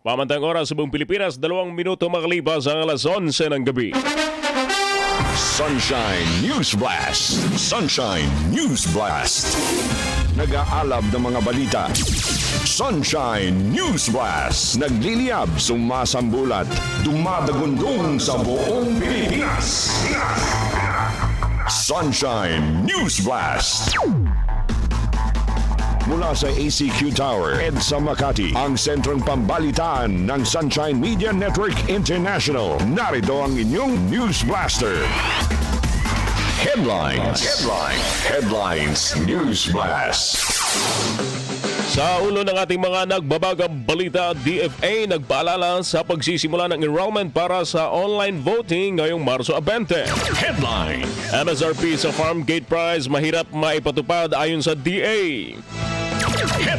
Pamantang oras sa buong Pilipinas, dalawang minuto makalipas ang alas 11 ng gabi. Sunshine News Blast. Sunshine News Blast. Nag-aalab ng mga balita. Sunshine News Blast. Nagliliyab, sumasambulat, dumadagundong sa buong Pilipinas. Sunshine News Blast. Mula sa ACQ Tower, EDSA Makati, ang sentrong pambalitaan ng Sunshine Media Network International. Narito ang inyong News Blaster. Headlines. Headlines. Headlines. News Blast. Sa ulo ng ating mga nagbabagang balita, DFA nagpaalala sa pagsisimula ng enrollment para sa online voting ngayong Marso 20. Headline. MSRP sa farm gate price mahirap maipatupad ayon sa DA.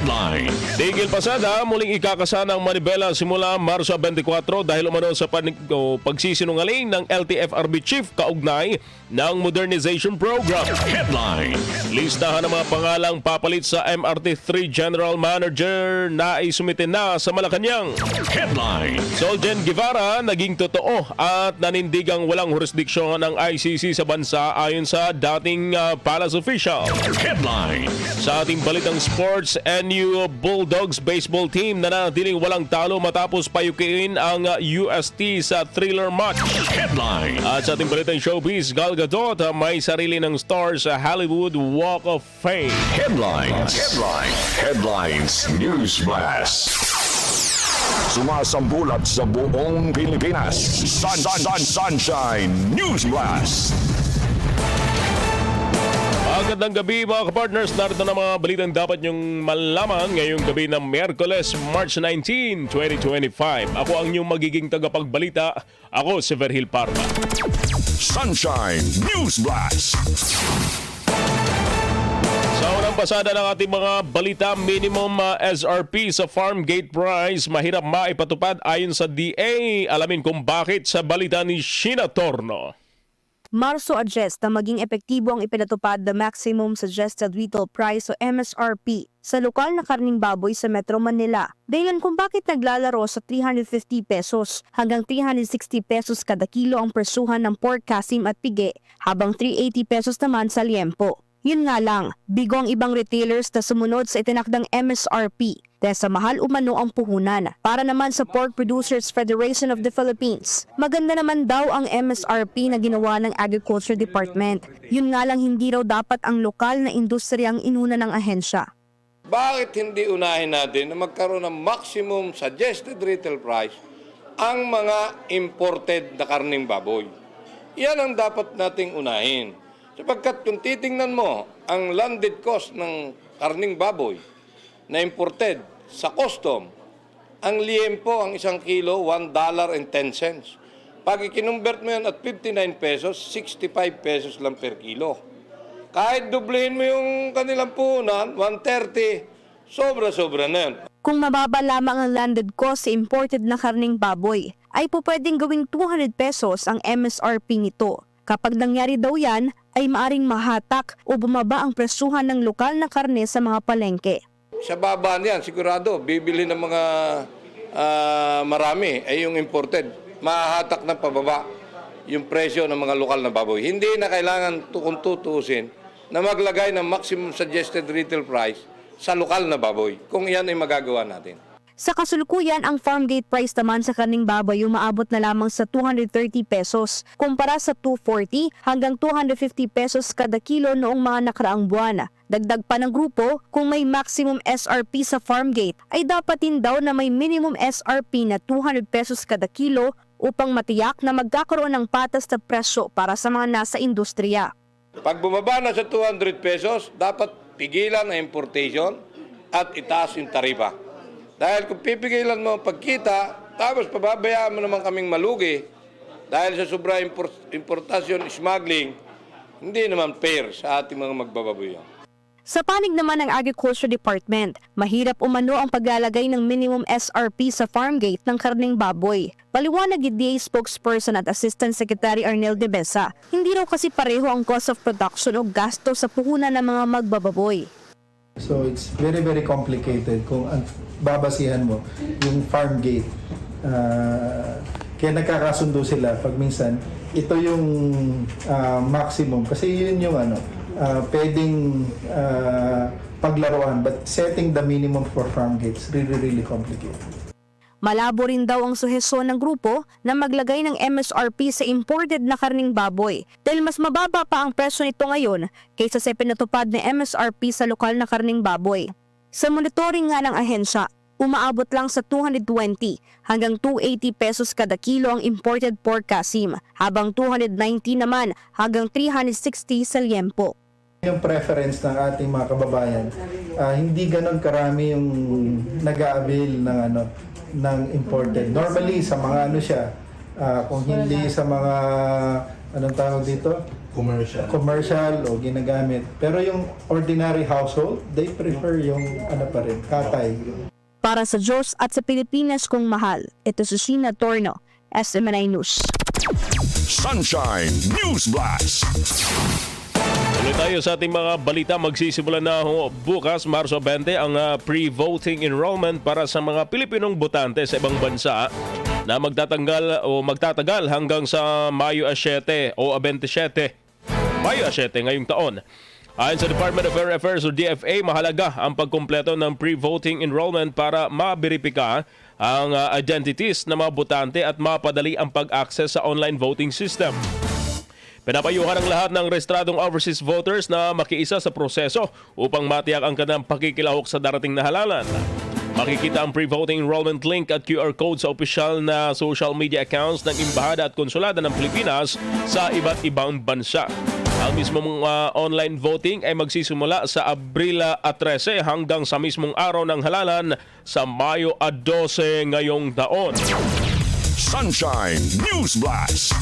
Headline. Tigil pasada, muling ikakasa ng Manibela simula Marso 24 dahil umano sa pagsisinungaling ng LTFRB chief kaugnay ng modernization program. Headline. Listahan ng mga pangalang papalit sa MRT3 General Manager na isumitin na sa Malacanang. Headline. Soljen Guevara naging totoo at nanindigang walang jurisdiksyon ng ICC sa bansa ayon sa dating ah, palace official. Headline. Sa ating balitang sports, NU Bulldogs baseball team na nanatiling walang talo matapos payukiin ang uh, UST sa thriller match. Headline. At sa ating balitang showbiz, Gal Gadot uh, may sarili ng star sa Hollywood Walk of Fame. Headlines. Headline. Headlines. News Blast. Sumasambulat sa buong Pilipinas. Sun, sun, sun, sunshine News Blast. Magandang gabi mga kapartners. Narito na mga balitang dapat niyong malaman ngayong gabi ng Merkules, March 19, 2025. Ako ang inyong magiging tagapagbalita. Ako si Verhil Parma. Sunshine News Blast. Sa unang pasada ng ating mga balita, minimum uh, SRP sa farm gate price mahirap maipatupad ayon sa DA. Alamin kung bakit sa balita ni Sheena Torno. Marso adjust na maging epektibo ang ipinatupad the maximum suggested retail price o MSRP sa lokal na karning baboy sa Metro Manila. Dahilan kung bakit naglalaro sa 350 pesos hanggang 360 pesos kada kilo ang presuhan ng pork kasim at pige habang 380 pesos naman sa liempo. Yun nga lang, bigo ang ibang retailers na sumunod sa itinakdang MSRP dahil sa mahal umano ang puhunan. Para naman sa Pork Producers Federation of the Philippines, maganda naman daw ang MSRP na ginawa ng Agriculture Department. Yun nga lang hindi raw dapat ang lokal na industriya ang inuna ng ahensya. Bakit hindi unahin natin na magkaroon ng maximum suggested retail price ang mga imported na karning baboy? Yan ang dapat nating unahin. Sapagkat kung titingnan mo ang landed cost ng karning baboy na imported sa custom, ang liempo ang isang kilo, $1.10. Pag ikinumbert mo yan at 59 pesos, 65 pesos lang per kilo. Kahit dublehin mo yung kanilang puhunan, 130, sobra-sobra na yan. Kung mababa lamang ang landed cost sa imported na karning baboy, ay po pwedeng gawing 200 pesos ang MSRP nito. Kapag nangyari daw yan, ay maaring mahatak o bumaba ang presuhan ng lokal na karne sa mga palengke. Sa baba niyan, sigurado, bibili ng mga ah, marami ay yung imported. Mahahatak ng pababa yung presyo ng mga lokal na baboy. Hindi na kailangan kung tutuusin na maglagay ng maximum suggested retail price sa lokal na baboy. Kung yan ay magagawa natin. Sa kasulukuyan, ang farm gate price naman sa karning baboy umaabot na lamang sa 230 pesos kumpara sa 240 hanggang 250 pesos kada kilo noong mga nakaraang buwan. Dagdag pa ng grupo, kung may maximum SRP sa farm gate, ay dapatin daw na may minimum SRP na 200 pesos kada kilo upang matiyak na magkakaroon ng patas na presyo para sa mga nasa industriya. Pag bumaba na sa 200 pesos, dapat pigilan ang importation at itaas yung taripa. Dahil kung pipigilan mo pagkita, tapos pababayaan mo naman kaming malugi, dahil sa sobra import, importasyon, smuggling, hindi naman fair sa ating mga magbababoy. Sa panig naman ng Agriculture Department, mahirap umano ang paglalagay ng minimum SRP sa farm gate ng karning baboy. Paliwanag ni DA spokesperson at Assistant Secretary Arnel de Besa, hindi raw kasi pareho ang cost of production o gasto sa puhunan ng mga magbababoy. So it's very very complicated kung babasihan mo yung farm gate. Ah, kaya nagkakasundo sila pag minsan ito yung ah, maximum kasi yun yung ano ah, pwedeng ah, paglaruan but setting the minimum for farm gates really really complicated. Malabo rin daw ang suhesyon ng grupo na maglagay ng MSRP sa imported na karning baboy dahil mas mababa pa ang presyo nito ngayon kaysa sa pinatupad na MSRP sa lokal na karning baboy. Sa monitoring nga ng ahensya, umaabot lang sa 220 hanggang 280 pesos kada kilo ang imported pork kasim, habang 290 naman hanggang 360 sa liempo. Yung preference ng ating mga kababayan, ah, hindi ganon karami yung nag-a-avail ng ano ng imported. Normally sa mga ano siya, ah, kung hindi sa mga anong tawag dito? commercial. Commercial o ginagamit. Pero yung ordinary household, they prefer yung ano pa rin, katay. Para sa Diyos at sa Pilipinas kung mahal, ito si Sheena Torno, SMNI News. Sunshine News Blast. Tuloy tayo sa ating mga balita. Magsisimula na ho bukas, Marso 20, ang ah, pre-voting enrollment para sa mga Pilipinong botante sa ibang bansa na magtatanggal o magtatagal hanggang sa Mayo 7 o 27. Mayo 7 ngayong taon. Ayon sa Department of Foreign Affairs o DFA, mahalaga ang pagkumpleto ng pre-voting enrollment para maberipika ang ah, identities ng mga botante at mapadali ang pag-access sa online voting system. Pinapayuhan ang lahat ng rehistradong overseas voters na makiisa sa proseso upang matiyak ang kanilang pakikilahok sa darating na halalan. Makikita ang pre-voting enrollment link at QR code sa opisyal na social media accounts ng Embahada at Konsulada ng Pilipinas sa iba't ibang bansa. Ang mismong uh, online voting ay magsisimula sa Abril at 13 hanggang sa mismong araw ng halalan sa Mayo at 12 ngayong taon. Sunshine News Blast.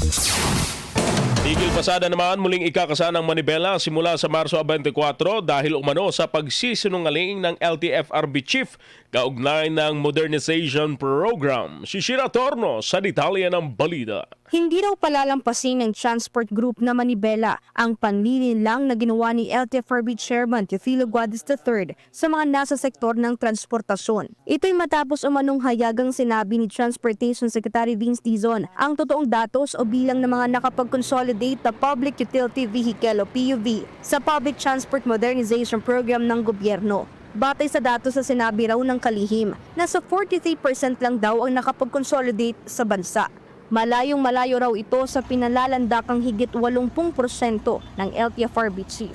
Tigil pasada naman muling ikakasa ng Manibela simula sa Marso 24 dahil umano sa pagsisinungaling ng LTFRB chief kaugnay ng modernization program. Si Shira Torno sa detalye ng balita. Hindi raw palalampasin ng transport group na Manibela ang panlilinlang na ginawa ni LTFRB Chairman Teofilo Guadis III sa mga nasa sektor ng transportasyon. Ito'y matapos umanong hayagang sinabi ni Transportation Secretary Vince Dizon ang totoong datos o bilang ng mga nakapag-consolidate na Public Utility Vehicle o PUV sa Public Transport Modernization Program ng gobyerno. Batay sa datos sa sinabi raw ng kalihim, nasa 43% lang daw ang nakapag-consolidate sa bansa. Malayong malayo raw ito sa pinalalandakang higit 80% ng LTFRB chief.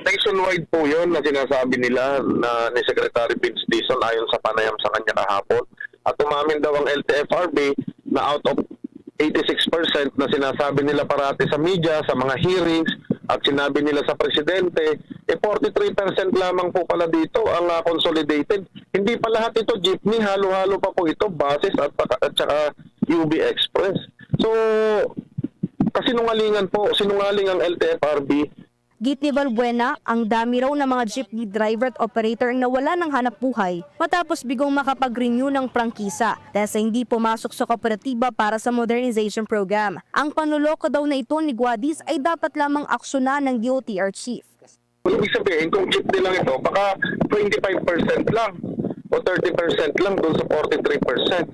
Nationwide po yun na sinasabi nila na ni Secretary Vince Dizon ayon sa panayam sa kanya kahapon. At umamin daw ang LTFRB na out of 86% na sinasabi nila parati sa media, sa mga hearings, at sinabi nila sa presidente, eh 43% lamang po pala dito ang ah, consolidated. Hindi pa lahat ito jeepney, halo-halo pa po ito, buses at, at saka UB Express. So, kasinungalingan po, sinungaling ang LTFRB Git ni Valbuena, ang dami raw ng mga jeepney driver at operator ang nawala ng hanap buhay matapos bigong makapag-renew ng prangkisa dahil sa hindi pumasok sa kooperatiba para sa modernization program. Ang panuloko daw na ito ni Guadis ay dapat lamang aksyonan ng DOTR chief. Ibig sabihin, kung jeepney lang ito, baka 25% lang o 30% lang doon sa 43%.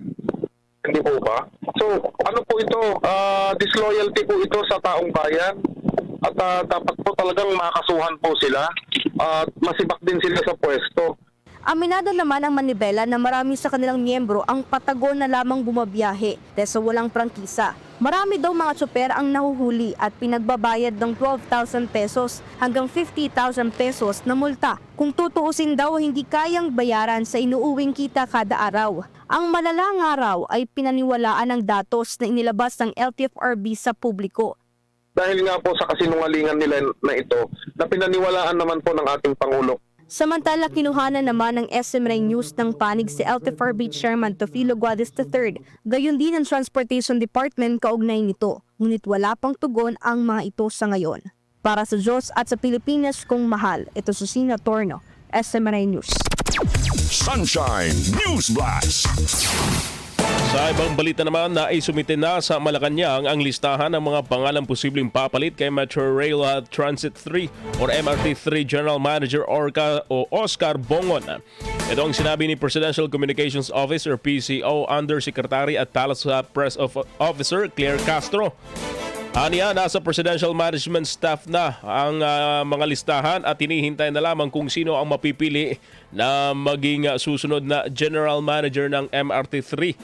Hindi po ba? So, ano po ito? Ah, disloyalty po ito sa taong bayan. At ah, dapat po talagang makasuhan po sila. At masibak din sila sa pwesto. Aminado naman ang Manibela na marami sa kanilang miyembro ang patagon na lamang bumabiyahe dahil sa walang prangkisa. Marami daw mga tsoper ang nahuhuli at pinagbabayad ng 12,000 pesos hanggang 50,000 pesos na multa. Kung tutuusin daw hindi kayang bayaran sa inuuwing kita kada araw. Ang malalang araw ay pinaniwalaan ng datos na inilabas ng LTFRB sa publiko. Dahil nga po sa kasinungalingan nila na ito, na pinaniwalaan naman po ng ating Pangulo Samantala, kinuhanan naman ng SMRay News ng panig si LTFRB Chairman Tofilo Guadis III, gayon din ang Transportation Department kaugnay nito, ngunit wala pang tugon ang mga ito sa ngayon. Para sa Diyos at sa Pilipinas kung mahal, ito si Sina Torno, SMRay News. Sunshine News Blast. Sa ibang balita naman na isumite na sa Malacanang ang listahan ng mga pangalang posibleng papalit kay Metro Rail Transit 3 or MRT3 General Manager Orca o Oscar Bongon. Ito ang sinabi ni Presidential Communications Officer PCO Undersecretary at uh, Press of- Officer Claire Castro. Aniya, nasa presidential management staff na ang ah, mga listahan at hinihintay na lamang kung sino ang mapipili na maging ah, susunod na general manager ng MRT3.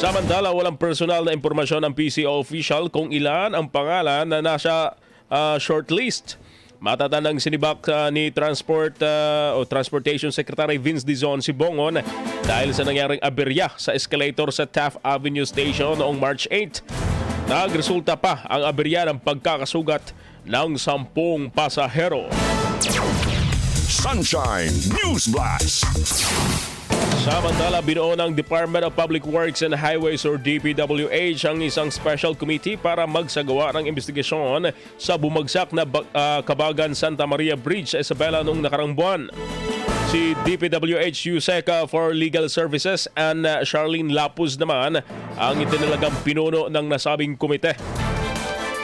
Samantala, walang personal na impormasyon ng PCO official kung ilan ang pangalan na nasa ah, shortlist. Matatandang sinibak ah, ni Transport ah, o Transportation Secretary Vince Dizon si Bongon dahil sa nangyaring aberya sa escalator sa Taft Avenue Station noong March 8. Nagresulta pa ang aberya ng pagkakasugat ng sampung pasahero. Sunshine News Blast. Samantala, binuo ng Department of Public Works and Highways or DPWH ang isang special committee para magsagawa ng investigasyon sa bumagsak na ah, Kabagan Santa Maria Bridge sa Isabela noong nakarang buwan. Si DPWH USECA for Legal Services and uh, Charlene Lapuz naman ang itinalagang pinuno ng nasabing komite.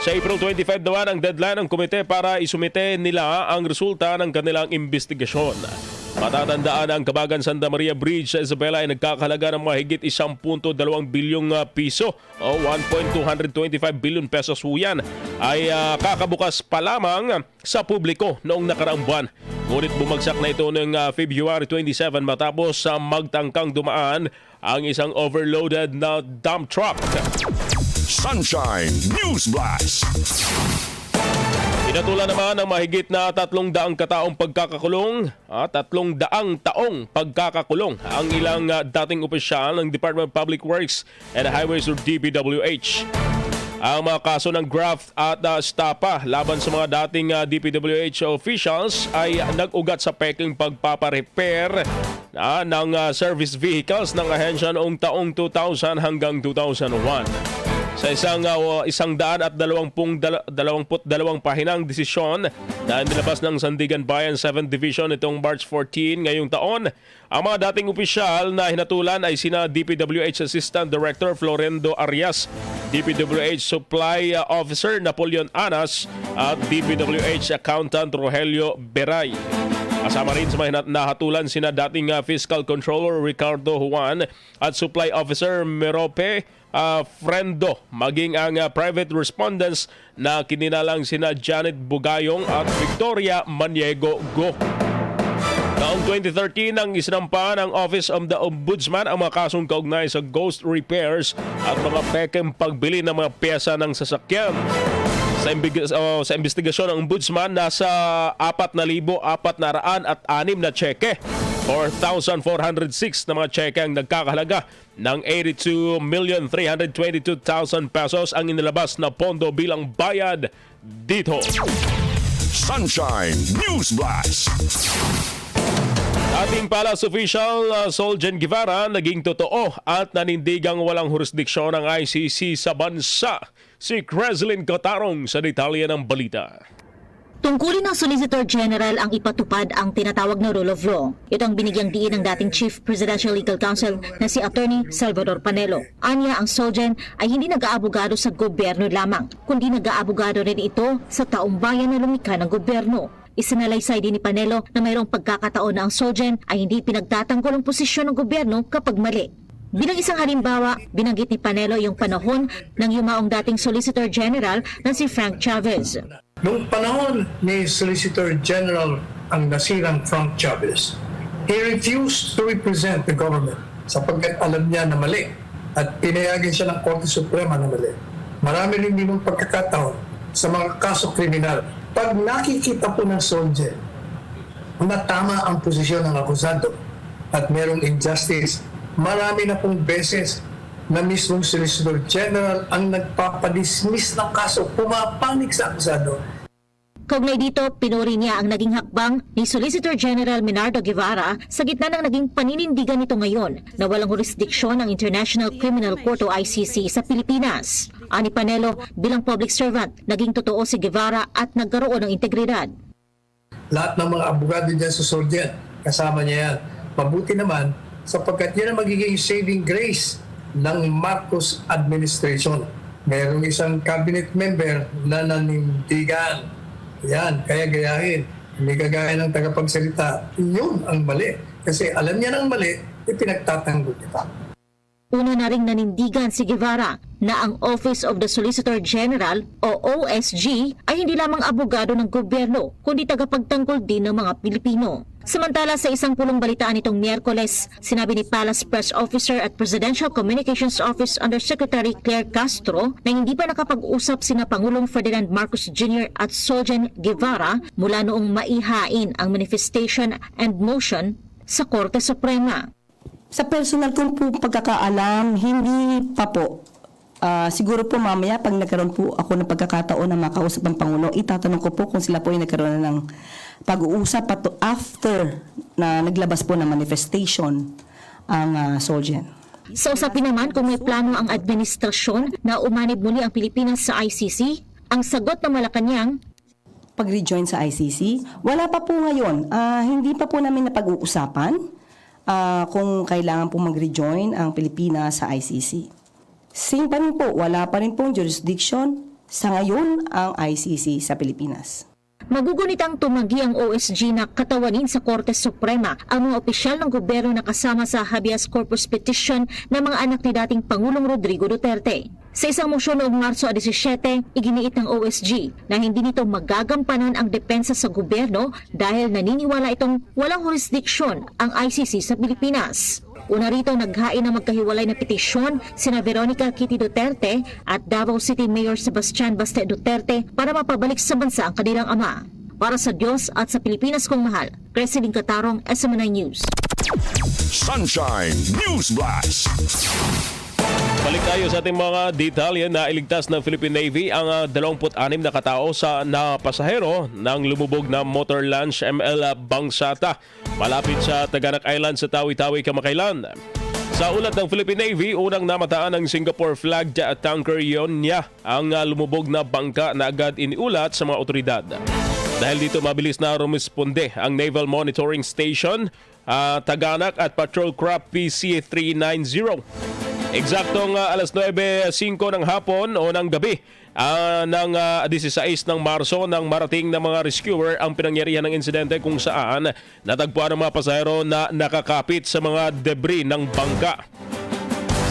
Sa April 25 naman ang deadline ng komite para isumite nila ang resulta ng kanilang investigasyon. Matatandaan ang Kabagan Santa Maria Bridge sa Isabela ay nagkakahalaga ng mahigit 1.2 bilyong ah, piso o 1.225 billion pesos po yan ay ah, kakabukas pa lamang sa publiko noong nakaraang buwan. Ngunit bumagsak na ito noong ah, February 27 matapos sa magtangkang dumaan ang isang overloaded na dump truck. Sunshine News Blast. Pinatulan naman ng mahigit na tatlong daang kataong pagkakakulong at tatlong daang taong pagkakakulong ang ilang ah, dating opisyal ng Department of Public Works and Highways or DPWH. Ang mga kaso ng graft at uh, stapa laban sa mga dating ah, DPWH officials ay nag-ugat sa peking pagpaparepair ah, ng ah, service vehicles ng ahensya noong taong 2000 hanggang 2001 sa isang uh, isang daan at dalawampung dala, dalawamput dalawang pahinang desisyon na nilabas ng Sandigan Bayan 7th Division itong March 14 ngayong taon. Ang mga dating opisyal na hinatulan ay sina DPWH Assistant Director Florendo Arias, DPWH Supply uh, Officer Napoleon Anas at DPWH Accountant Rogelio Beray. Kasama rin sa mga nahatulan sina dating uh, Fiscal Controller Ricardo Juan at Supply Officer Merope uh, Frendo maging ang uh, private respondents na kininalang sina Janet Bugayong at Victoria Maniego Go. Taong 2013 nang isinampa ng Office of the Ombudsman ang mga kasong kaugnay sa ghost repairs at mga pekeng pagbili ng mga pyesa ng sasakyan. Sa, imbig- oh, sa investigasyon ng Ombudsman, nasa 4,400 at 6 na tseke 4,406 na mga tseke ang nagkakahalaga ng 82,322,000 pesos ang inilabas na pondo bilang bayad dito. Sunshine News Blast. Ating Palace official uh, Soljan Guevara naging totoo at nanindigang walang jurisdiksyon ng ICC sa bansa. Si Creslin Cotarong sa detalye ng balita. Tungkulin ng Solicitor General ang ipatupad ang tinatawag na rule of law. Ito ang binigyang diin ng dating Chief Presidential Legal Counsel na si Attorney Salvador Panelo. Anya ang Solgen ay hindi nag-aabogado sa gobyerno lamang, kundi nag-aabogado rin ito sa taong bayan na lumikha ng gobyerno. Isinalaysay din ni Panelo na mayroong pagkakataon na ang Solgen ay hindi pinagtatanggol ang posisyon ng gobyerno kapag mali. Bilang isang halimbawa, binanggit ni Panelo yung panahon ng yumaong dating Solicitor General na si Frank Chavez. Noong panahon ni Solicitor General ang nasirang Frank Chavez, he refused to represent the government sapagkat alam niya na mali at pinayagan siya ng Korte Suprema na mali. Marami rin din pagkakataon sa mga kaso kriminal. Pag nakikita po ng soldier na tama ang posisyon ng akusado at merong injustice, marami na pong beses na mismong Solicitor General ang nagpapadismiss ng kaso, pumapanik sa akusado. Kaugnay dito, pinuri niya ang naging hakbang ni Solicitor General Minardo Guevara sa gitna ng naging paninindigan nito ngayon na walang jurisdiksyon ng International Criminal Court o ICC sa Pilipinas. Ani Panelo, bilang public servant, naging totoo si Guevara at nagkaroon ng integridad. lahat ng mga abogado dyan sa Soldier, kasama niya yan. Mabuti naman, sapagkat yan ang magiging saving grace ng Marcos administration. Merong isang cabinet member na nanindigan. Yan, kaya gayahin. Hindi kagaya ng tagapagsalita. Yun ang mali. Kasi alam niya ng mali, ipinagtatanggol kita. Una na ring nanindigan si Guevara na ang Office of the Solicitor General o OSG ay hindi lamang abogado ng gobyerno kundi tagapagtanggol din ng mga Pilipino. Samantala sa isang pulong balitaan nitong Miyerkules, sinabi ni Palace Press Officer at Presidential Communications Office Undersecretary Claire Castro na hindi pa nakapag-usap sina Pangulong Ferdinand Marcos Jr. at Solgen Guevara mula noong maihain ang manifestation and motion sa Korte Suprema. Sa personal kong po pagkakaalam, hindi pa po. Ah, siguro po mamaya pag nagkaroon po ako ng pagkakataon na makausap ang Pangulo, itatanong ko po kung sila po ay nagkaroon na ng pag-uusap pato after na naglabas po ng manifestation ang uh, Solgen. Sa usapin naman kung may plano ang administrasyon na umanib muli ang Pilipinas sa ICC, ang sagot ng Malacanang, Pag-rejoin sa ICC, wala pa po ngayon. Ah, hindi pa po namin napag-uusapan ah, kung kailangan po mag-rejoin ang Pilipinas sa ICC. Same pa rin po, wala pa rin pong jurisdiction sa ngayon ang ICC sa Pilipinas. Magugunitang tumanggi ang OSG na katawanin sa Korte Suprema ang mga opisyal ng gobyerno na kasama sa habeas corpus petition ng mga anak ni dating Pangulong Rodrigo Duterte. Sa isang mosyon noong Marso 17, iginiit ng OSG na hindi nito magagampanan ang depensa sa gobyerno dahil naniniwala itong walang jurisdiksyon ang ICC sa Pilipinas. Una rito naghain ng magkahiwalay na petisyon sina Veronica Kitty Duterte at Davao City Mayor Sebastian Baste Duterte para mapabalik sa bansa ang kanilang ama. Para sa Diyos at sa Pilipinas kong mahal, Cresceling Katarong, SMNI News. Sunshine News Blast. Balik tayo sa ating mga detalye na iligtas ng Philippine Navy ang ah, 26 na katao sa na pasahero ng lumubog na motor launch ML Bangsata malapit sa Taganak Island sa Tawi-Tawi, Kamakailan. Sa ulat ng Philippine Navy, unang namataan ng Singapore flagged tanker Yonya ang ah, lumubog na bangka na agad iniulat sa mga otoridad. Dahil dito mabilis na rumisponde ang Naval Monitoring Station, ah, Taganak at Patrol Craft PC-390. Eksaktong ah, alas 9.05 ng hapon o ng gabi ah, ng ah, 16 ng Marso nang marating ng mga rescuer ang pinangyarihan ng insidente kung saan natagpuan ng mga pasahero na nakakapit sa mga debris ng bangka.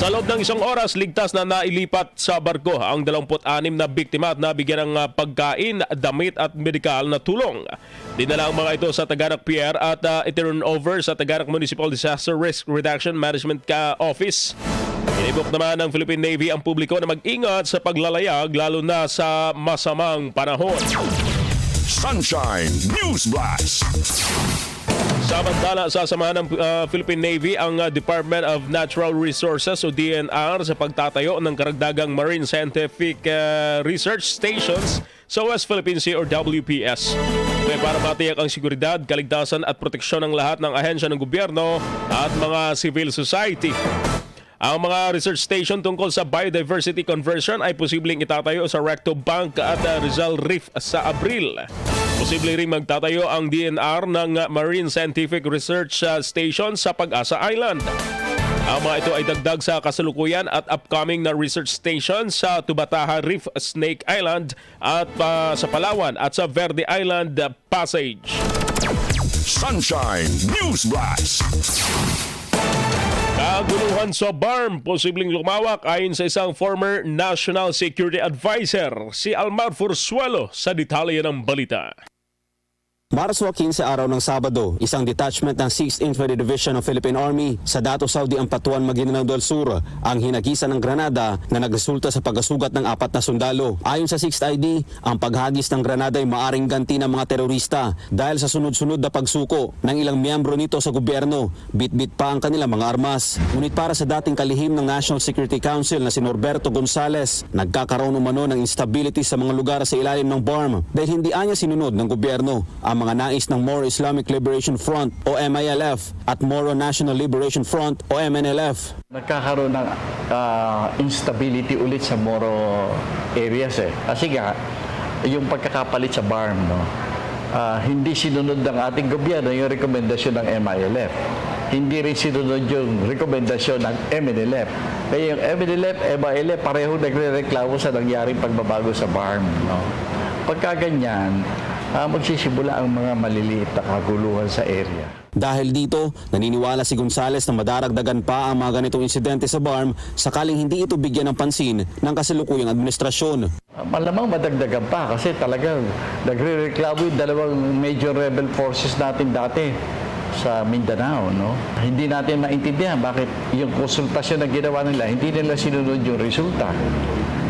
Sa loob ng isang oras, ligtas na nailipat sa barko ang 26 na biktima at nabigyan ng pagkain, damit at medikal na tulong. Dinala ang mga ito sa Tagarak Pier at uh, iturn over sa Tagarak Municipal Disaster Risk Reduction Management Office. Inibok naman ng Philippine Navy ang publiko na mag-ingat sa paglalayag lalo na sa masamang panahon. Sunshine News Blast. Samantala, sasamahan ng uh, Philippine Navy ang uh, Department of Natural Resources o DNR sa pagtatayo ng karagdagang Marine Scientific uh, Research Stations sa West Philippine Sea or WPS. Ito para matiyak ang seguridad, kaligtasan at proteksyon ng lahat ng ahensya ng gobyerno at mga civil society. Ang mga research station tungkol sa biodiversity conversion ay posibleng itatayo sa Recto Bank at uh, Rizal Reef sa Abril. Posible rin magtatayo ang DNR ng Marine Scientific Research uh, Station sa Pag-asa Island. Ang mga ito ay dagdag sa kasalukuyan at upcoming na research station sa Tubataha Reef, Snake Island at uh, sa Palawan at sa Verde Island Passage. Sunshine News Blast. Kaguluhan sa BARM, posibleng lumawak ayon sa isang former National Security Advisor, si Almar Forsuelo sa detalye ng balita. Marso 15 araw ng Sabado, isang detachment ng 6th Infantry Division ng Philippine Army sa Dato Saudi Ampatuan, Maguindanao del Sur ang hinagisa ng granada na nagresulta sa pagkasugat ng apat na sundalo. Ayon sa 6th ID, ang paghagis ng granada ay maaring ganti ng mga terorista dahil sa sunod-sunod na pagsuko ng ilang miyembro nito sa gobyerno. Bit-bit pa ang kanilang mga armas. Ngunit para sa dating kalihim ng National Security Council na si Norberto Gonzales, nagkakaroon umano ng instability sa mga lugar sa ilalim ng BARM dahil hindi anya sinunod ng gobyerno ang mga nais ng Moro Islamic Liberation Front o MILF at Moro National Liberation Front o MNLF. Nagkakaroon ng ah, instability ulit sa Moro areas eh. Kasi nga, yung pagkakapalit sa BARM, no? ah, hindi sinunod ng ating gobyerno yung rekomendasyon ng MILF. Hindi rin sinunod yung rekomendasyon ng MNLF. Kaya yung MLF, MILF, pareho nagre-reklamo sa nangyaring pagbabago sa BARM. No? Pagka ganyan, ah, magsisimula ang mga maliliit na kaguluhan sa area. Dahil dito, naniniwala si Gonzales na madaragdagan pa ang mga ganitong insidente sa BARM sakaling hindi ito bigyan ng pansin ng kasalukuyang administrasyon. Ah, Malamang madagdagan pa kasi talagang nagre-reklamo yung dalawang major rebel forces natin dati sa Mindanao. No? Hindi natin maintindihan bakit yung konsultasyon na ginawa nila, hindi nila sinunod yung resulta.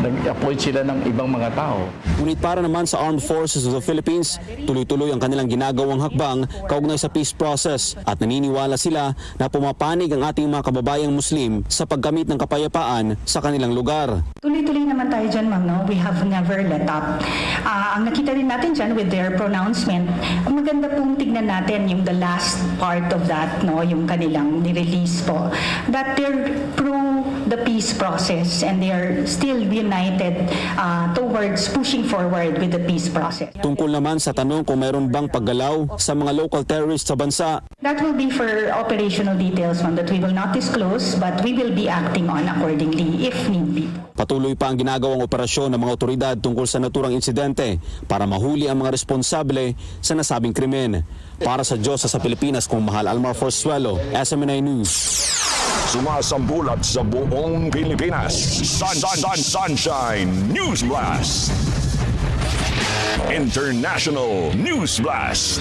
Nag-appoint sila ng ibang mga tao. Ngunit para naman sa Armed Forces of the Philippines, tuloy-tuloy ang kanilang ginagawang hakbang kaugnay sa peace process at naniniwala sila na pumapanig ang ating mga kababayang Muslim sa paggamit ng kapayapaan sa kanilang lugar. Tuloy-tuloy naman tayo dyan, ma'am, no? We have never let up. Ah, ang nakita rin natin dyan with their pronouncement, ang maganda pong tignan natin yung the last part of that, no? Yung kanilang nirelease po. That they're pro the peace process and they are still united ah, towards pushing forward with the peace process. Tungkol naman sa tanong kung mayroon bang paggalaw sa mga local terrorists sa bansa, That will be for operational details, ma'am, that we will not disclose, but we will be acting on accordingly if need be. Patuloy pa ang ginagawang operasyon ng mga otoridad tungkol sa naturang insidente para mahuli ang mga responsable sa nasabing krimen. Para sa Diyos sa Pilipinas kung mahal Almar Forsuelo, SMNI News. Sumasambulat sa buong Pilipinas. Sun, sun, sun, Sunshine News Blast. International News Blast.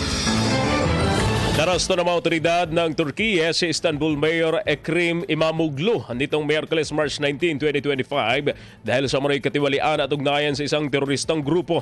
Narasto ng mga otoridad ng Turkiye si Istanbul Mayor Ekrem Imamoglu nitong Miyerkules March 19, 2025 dahil sa maray katiwalian at ugnayan sa isang teroristang grupo.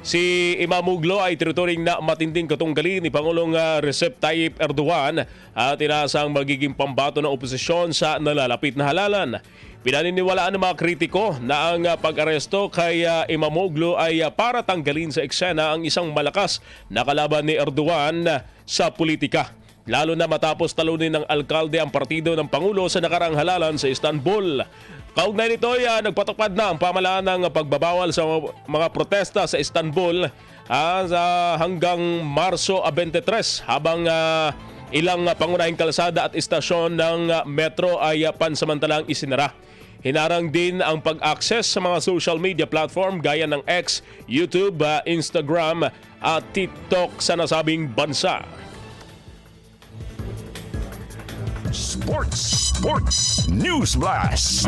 Si Imamoglu ay tinuturing na matinding katunggali ni Pangulong ah, Recep Tayyip Erdogan at inaasang magiging pambato ng oposisyon sa nalalapit na halalan. Pinaniniwalaan ng mga kritiko na ang ah, pag-aresto kay ah, Imamoglu ay para tanggalin sa eksena ang isang malakas na kalaban ni Erdogan sa politika. Lalo na matapos talunin ng alkalde ang partido ng Pangulo sa nakarang halalan sa Istanbul. Kaugnay nito ay ah, nagpatupad na ang pamalaan ng pagbabawal sa mga protesta sa Istanbul sa hanggang Marso 23 habang ah, ilang ah, pangunahing kalsada at istasyon ng metro ay ah, pansamantalang isinara. Hinarang din ang pag-access sa mga social media platform gaya ng X, YouTube, ah, Instagram at TikTok sa nasabing bansa. Sports, Sports News Blast.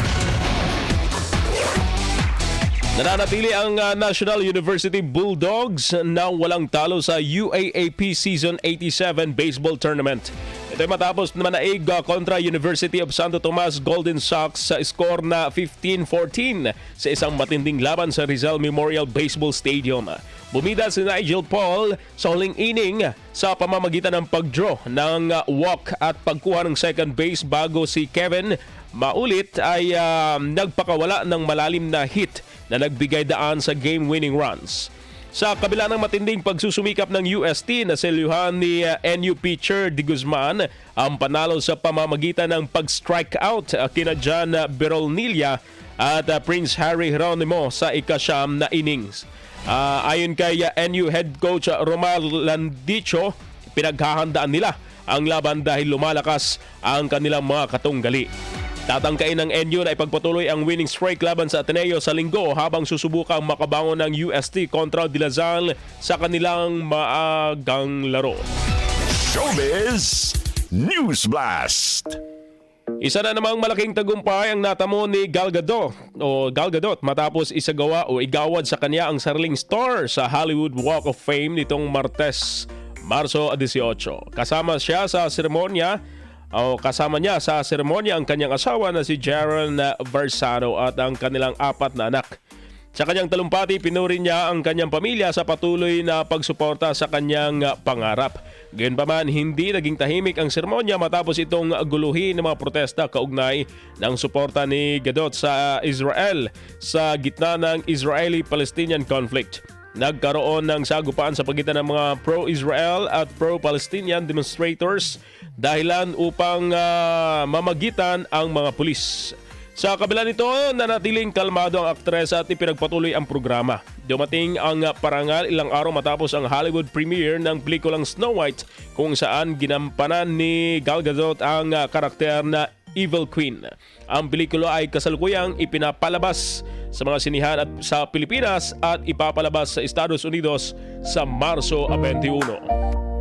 Nananatili ang uh, National University Bulldogs na walang talo sa UAAP Season 87 Baseball Tournament. Ito matapos na manaig uh, kontra University of Santo Tomas Golden Sox sa score na 15-14 sa isang matinding laban sa Rizal Memorial Baseball Stadium. Bumida si Nigel Paul sa huling inning sa pamamagitan ng pag-draw ng uh, walk at pagkuha ng second base bago si Kevin Maulit ay uh, nagpakawala ng malalim na hit na nagbigay daan sa game-winning runs. Sa kabila ng matinding pagsusumikap ng UST na selyuhan ni uh, NU pitcher Di Guzman ang panalo sa pamamagitan ng pag-strike out uh, kina John uh, Berolnilla at uh, Prince Harry Geronimo sa ikasyam na innings. Ah, ayon kay uh, NU head coach uh, Romar Landicho, pinaghahandaan nila ang laban dahil lumalakas ang kanilang mga katunggali. Tatangkain ng NU na ipagpatuloy ang winning streak laban sa Ateneo sa linggo habang susubukang makabangon ng UST kontra Dilazal sa kanilang maagang laro. Showbiz News Blast. Isa na namang malaking tagumpay ang natamo ni Gal Gadot o Gal Gadot matapos isagawa o igawad sa kanya ang sariling star sa Hollywood Walk of Fame nitong Martes, Marso 18. Kasama siya sa seremonya o kasama niya sa seremonya ang kanyang asawa na si Jaron Versano at ang kanilang apat na anak. Sa kanyang talumpati, pinuri niya ang kanyang pamilya sa patuloy na pagsuporta sa kanyang pangarap. Gayunpaman, hindi naging tahimik ang seremonya matapos itong guluhin ng mga protesta kaugnay ng suporta ni Gadot sa Israel sa gitna ng Israeli-Palestinian conflict. Nagkaroon ng sagupaan sa pagitan ng mga pro-Israel at pro-Palestinian demonstrators dahilan upang ah, mamagitan ang mga pulis. Sa kabila nito, nanatiling kalmado ang aktres at ipinagpatuloy ang programa. Dumating ang parangal ilang araw matapos ang Hollywood premiere ng pelikulang Snow White kung saan ginampanan ni Gal Gadot ang ah, karakter na Evil Queen. Ang pelikula ay kasalukuyang ipinapalabas sa mga sinihan at sa Pilipinas at ipapalabas sa Estados Unidos sa Marso 21.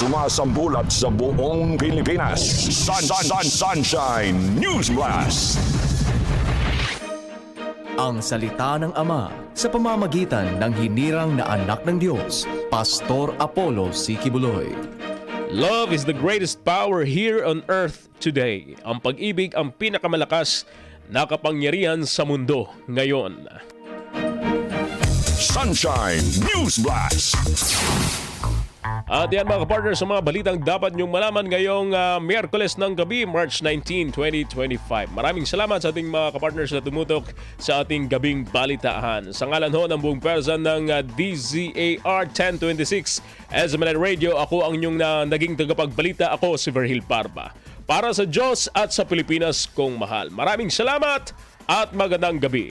Sumasambulat sa buong Pilipinas. Sun, sun, sun, Sunshine News Blast. Ang salita ng Ama sa pamamagitan ng hinirang na anak ng Diyos, Pastor Apollo Sikibuloy. Love is the greatest power here on earth today. Ang pag-ibig ang pinakamalakas na kapangyarihan sa mundo ngayon. Sunshine News Blast. At yan mga kapartner sa mga balitang dapat niyong malaman ngayong ah, Miyerkules ng gabi, March 19, 2025. Maraming salamat sa ating mga kapartners na tumutok sa ating gabing balitaan. Sa ngalan ho ng buong person ng ah, DZAR 1026 SMNN Radio, ako ang inyong na, naging tagapagbalita. Ako si Verhil Parba. Para sa Diyos at sa Pilipinas kong mahal. Maraming salamat at magandang gabi.